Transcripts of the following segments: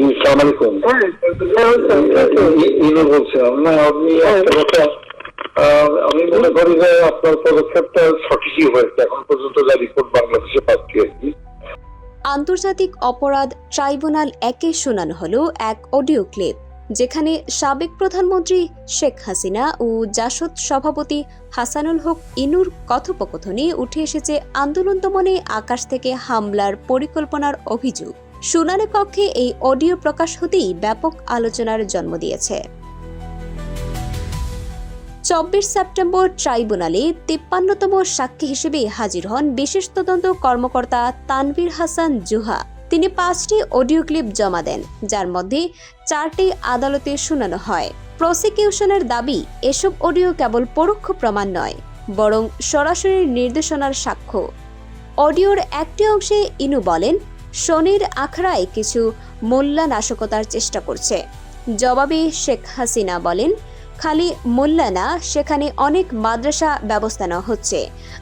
জি সালাম আলাইকুম ই- ইনু বলছিলাম না আপনি একটা কথা আমি মনে করি যে আপনার পদক্ষেপটা সঠিকই হয়েছে এখন পর্যন্ত যা রিপোর্ট বাংলাদেশে পাচ্ছি আর কি আন্তর্জাতিক অপরাধ ট্রাইব্যুনাল একে শোনানো হলো এক অডিও ক্লিপ যেখানে সাবেক প্রধানমন্ত্রী শেখ হাসিনা ও জাসদ সভাপতি হাসানুল হক ইনুর কথোপকথনে উঠে এসেছে আন্দোলন দমনে আকাশ থেকে হামলার পরিকল্পনার অভিযোগ। শুনানি কক্ষে এই অডিও প্রকাশ হতেই ব্যাপক আলোচনার জন্ম দিয়েছে। চব্বিশ সেপ্টেম্বর ট্রাইব্যুনালে তিপ্পান্নতম সাক্ষী হিসেবে হাজির হন বিশেষ তদন্ত কর্মকর্তা তানভীর হাসান জুহা। তিনি পাঁচটি অডিও ক্লিপ জমা দেন, যার মধ্যে চারটি আদালতে শুনানো হয়। প্রসিকিউশনের দাবি, এসব অডিও কেবল পরোক্ষ প্রমাণ নয়, বরং সরাসরি নির্দেশনার সাক্ষ্য। অডিওর একটি অংশে ইনু বলেন শনির আখড়ায় কিছু মোল্লা নাশকতার চেষ্টা করছে। জবাবে শেখ হাসিনা বলেন খালি মোল্লা না সেখানে অনেক মাদ্রাসা ব্যবস্থা নেওয়া হচ্ছে।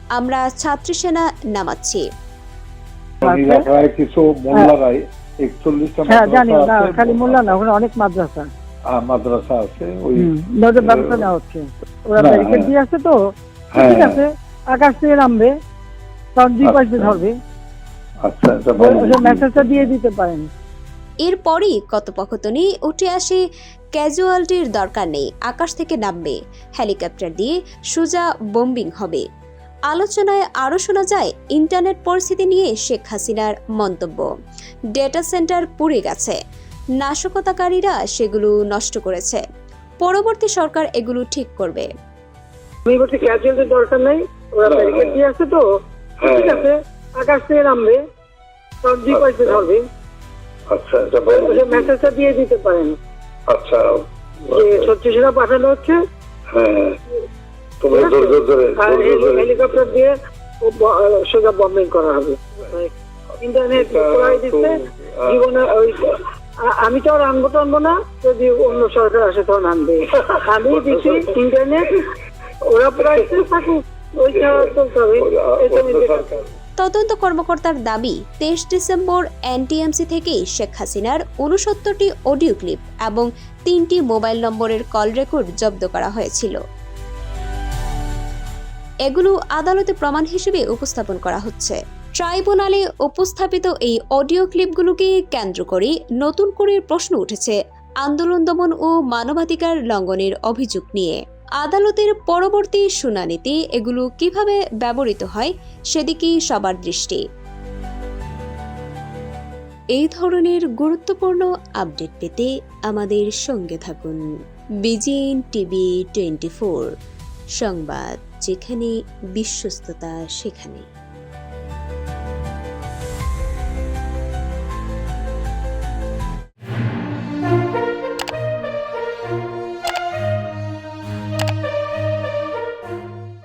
আমরা ছাত্রী সেনা নামাচ্ছি। কিছু মোল্লারাই একচল্লিশটা হ্যাঁ জানি না খালি মোল্লা না ওখানে অনেক মাদ্রাসা। হ্যাঁ, মাদ্রাসা আছে ওই নজর ব্যবস্থা নেওয়া হচ্ছে। ওরা ব্যারিকেড হ্যাঁ। দিয়ে আসছে তো? হ্যাঁ। ঠিক আছে আকাশ থেকে নামবে তখন দুই পাশে আচ্ছা। ধরবে। আচ্ছা মেসেজটা দিয়ে দিতে পারেন। এরপরই কথোপকথনে উঠে আসে ক্যাজুয়ালিটির দরকার নেই আকাশ থেকে নামবে। হেলিকপ্টার দিয়ে সোজা বোম্বিং হবে। আলোচনায় আরও শোনা যায় ইন্টারনেট পরিস্থিতি নিয়ে শেখ হাসিনার মন্তব্য। ডেটা সেন্টার পুড়ে গেছে। নাশকতাকারীরা সেগুলো নষ্ট করেছে। পরবর্তী সরকার এগুলো ঠিক করবে। আমি বলছি ক্যাজুয়ালিটির দরকার নেই ওরা ব্যারিকেড। দিয়ে আসছে তো হ্যাঁ, ঠিক আছে। আকাশ থেকে নামবে তখন দুই আচ্ছা। ধরবে? আচ্ছা মেসেজটা দিয়ে দিতে পারেন। আচ্ছা পাঠানো হচ্ছে। হ্যাঁ তোমরা ধরে হেলিকপ্টার দিয়ে ও ব- আহ, সোজা বম্বিং করা হবে। ইন্টারনেট করাই তো, দিচ্ছে। জীবনে ওই আমি তো আর আনব টানবো না। যদি অন্য সরকার আসে তখন আনবে। আমি দিচ্ছি ইন্টারনেট ওরা প্রায় থাকুক ওইটা চলতে হবে। এটা তদন্ত কর্মকর্তার দাবি, তেইশ ডিসেম্বর এনটিএমসি থেকে শেখ হাসিনার উনসত্তরটি অডিও ক্লিপ এবং তিনটি মোবাইল নম্বরের কল রেকর্ড জব্দ করা হয়েছিল। এগুলো আদালতে প্রমাণ হিসেবে উপস্থাপন করা হচ্ছে। ট্রাইব্যুনালে উপস্থাপিত এই অডিও ক্লিপগুলোকে কেন্দ্র করে নতুন করে প্রশ্ন উঠেছে আন্দোলন দমন ও মানবাধিকার লঙ্ঘনের অভিযোগ নিয়ে। আদালতের পরবর্তী শুনানিতে এগুলো কীভাবে ব্যবহৃত হয় সেদিকেই সবার দৃষ্টি। এই ধরনের গুরুত্বপূর্ণ আপডেট পেতে আমাদের সঙ্গে থাকুন। বিজিএন টিভি টোয়েন্টি সংবাদ যেখানে বিশ্বস্ততা সেখানে।